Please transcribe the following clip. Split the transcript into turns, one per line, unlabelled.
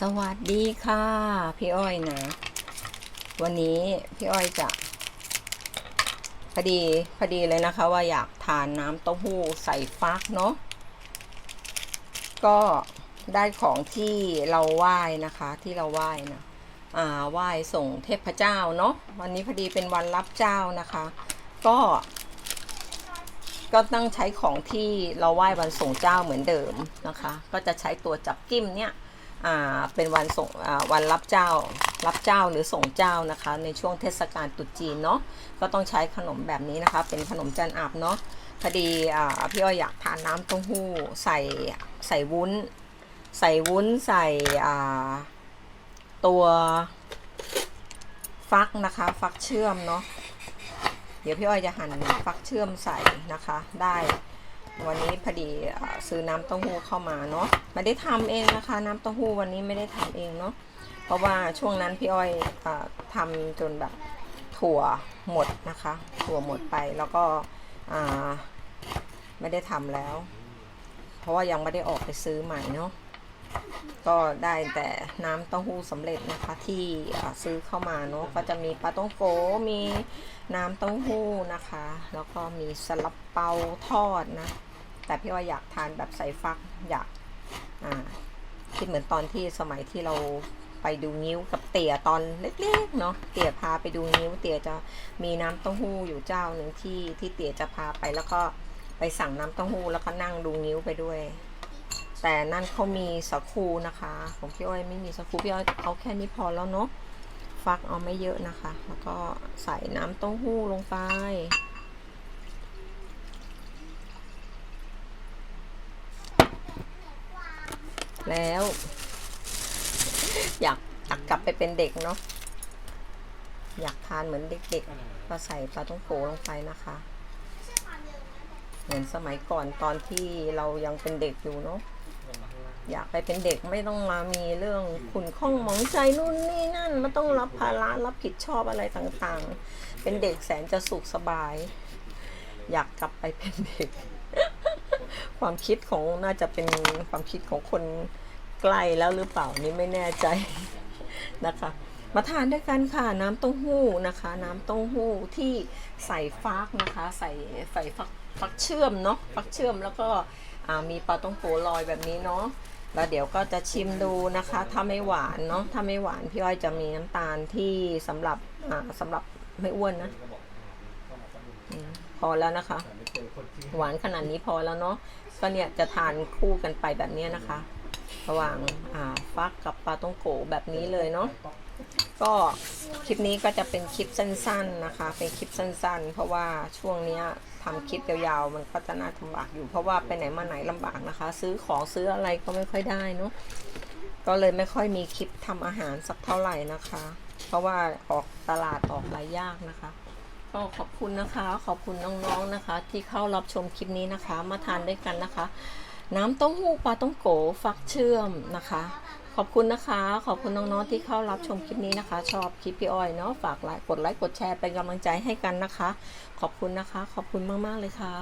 สวัสดีค่ะ พี่อ้อยนะ วันนี้พี่อ้อยจะพอดีพอดีเลยนะคะ ว่าอยากทานน้ำเต้าหู้ใส่ฟักเนาะก็ได้ของที่เราไหว้นะคะ ที่เราไหว้นะอ่าไหว้ส่งเทพเจ้าเนาะวันนี้พอดีเป็นวันรับเจ้านะคะ ก็ ก็ต้องใช้ของที่เราไหว้วันส่งเจ้าเหมือนเดิมนะคะ ก็จะใช้ตัวจับกิ้มเนี่ย เป็นวันส่งวันรับเจ้า รับเจ้าหรือส่งเจ้านะคะ ในช่วงเทศกาลตรุษจีนเนาะก็ต้องใช้ขนมแบบนี้นะคะ เป็นขนมจันอาบเนาะพอดีอพี่อ้อยอยากทานน้ำเต้าหู้ใส่ใส่วุ้น ใส่วุ้นใส่ตัวฟักนะคะ ฟักเชื่อมเนาะเดี๋ยวพี่อ้อยจะหั่นฟักเชื่อมใส่นะคะได้ วันนี้พอดีซื้อน้ำเต้าหู้เข้ามาเนาะไม่ได้ทำเองนะคะ น้ำเต้าหู้วันนี้ไม่ได้ทำเองเนาะเพราะว่าช่วงนั้นพี่อ้อยอทำจนแบบถั่วหมดนะคะ ถั่วหมดไปแล้วก็ไม่ได้ทำแล้ว เพราะว่ายังไม่ได้ออกไปซื้อใหม่เนาะ ก็ได้แต่น้ำเต้าหู้สำเร็จนะคะที่ซื้อเข้ามาเนาะก็จะมีปลาต้องโกมีน้ำเต้าหู้นะคะ แล้วก็มีสลับเปาทอดนะ แต่พี่ว่าอยากทานแบบใส่ฟักอยากอ่าคิดเหมือนตอนที่สมัยที่เราไปดูนิ้วกับเตี่ยตอนเล็กๆเนาะเตี่ยพาไปดูนิ้ว เตี่ยจะมีน้ำเต้าหู้อยู่เจ้าหนึ่งที่ที่เตี่ยจะพาไปแล้วก็ไปสั่งน้ำเต้าหู้แล้วก็นั่งดูนิ้วไปด้วย แต่นั่นเขามีสักคูนะคะ ของพี่อ้อยไม่มีสักคูพี่อ้อยเอาแค่นี้พอแล้วเนาะฟักเอาไม่เยอะนะคะ แล้วก็ใส่น้ำเต้าหู้ลงไป แล้ว อยากอยากกลับไปเป็นเด็กเนาะอยากทานเหมือนเด็กๆ ก็ใส่ปลาต้องโกลงไปนะคะ เหมือนสมัยก่อนตอนที่เรายังเป็นเด็กอยู่เนาะ อยากไปเป็นเด็กไม่ต้องมามีเรื่องขุนข้องหมองใจนู่นนี่นั่นไม่ต้องรับภาระรับผิดชอบอะไรต่างๆ เป็นเด็กแสนจะสุขสบาย อยากกลับไปเป็นเด็ก ความคิดของน่าจะเป็นความคิดของคนใกล้แล้วหรือเปล่านี่ไม่แน่ใจนะคะ มาทานด้วยกันค่ะน้ำเต้าหู้นะคะ น้ำเต้าหู้ที่ใส่ฟักนะคะ ใส่ใส่ฟักฟักเชื่อมเนาะฟักเชื่อมแล้วก็มีปลาต้องโกลอยแบบนี้เนาะ แล้วเดี๋ยวก็จะชิมดูนะคะ ถ้าไม่หวานเนาะถ้าไม่หวานพี่อ้อยจะมีน้ำตาลที่สำหรับอ่าสำหรับไม่อ้วนนะพอแล้วนะคะ หวานขนาดนี้พอแล้วเนาะก็เนี่ยจะทานคู่กันไปแบบนี้นะคะ ระหว่างอ่าฟักกับปลาต้องโกแบบนี้เลยเนาะ ก็คลิปนี้ก็จะเป็นคลิปสั้น ๆนะคะ เป็นคลิปสั้น ๆ เพราะว่าช่วงเนี้ยทำคลิปยาวๆ มันก็จะน่าลำบากอยู่เพราะว่าไปไหนมาไหนลำบากนะคะ ซื้อของซื้ออะไรก็ไม่ค่อยได้เนาะก็เลยไม่ค่อยมีคลิปทำอาหารสักเท่าไหร่นะคะ เพราะว่าออกตลาดออกรายยากนะคะ ก็ขอบคุณนะคะ ขอบคุณน้องๆนะคะ ที่เข้ารับชมคลิปนี้นะคะ มาทานด้วยกันนะคะ น้ำเต้าหู้ปลาต้องโกฟักเชื่อมนะคะ ขอบคุณนะคะ ขอบคุณน้องๆที่เข้ารับชมคลิปนี้นะคะ ชอบคลิปพี่อ้อยเนาะฝากไลค์กดไลค์กดแชร์เป็นกำลังใจให้กันนะคะ ขอบคุณนะคะ ขอบคุณมากๆเลยค่ะ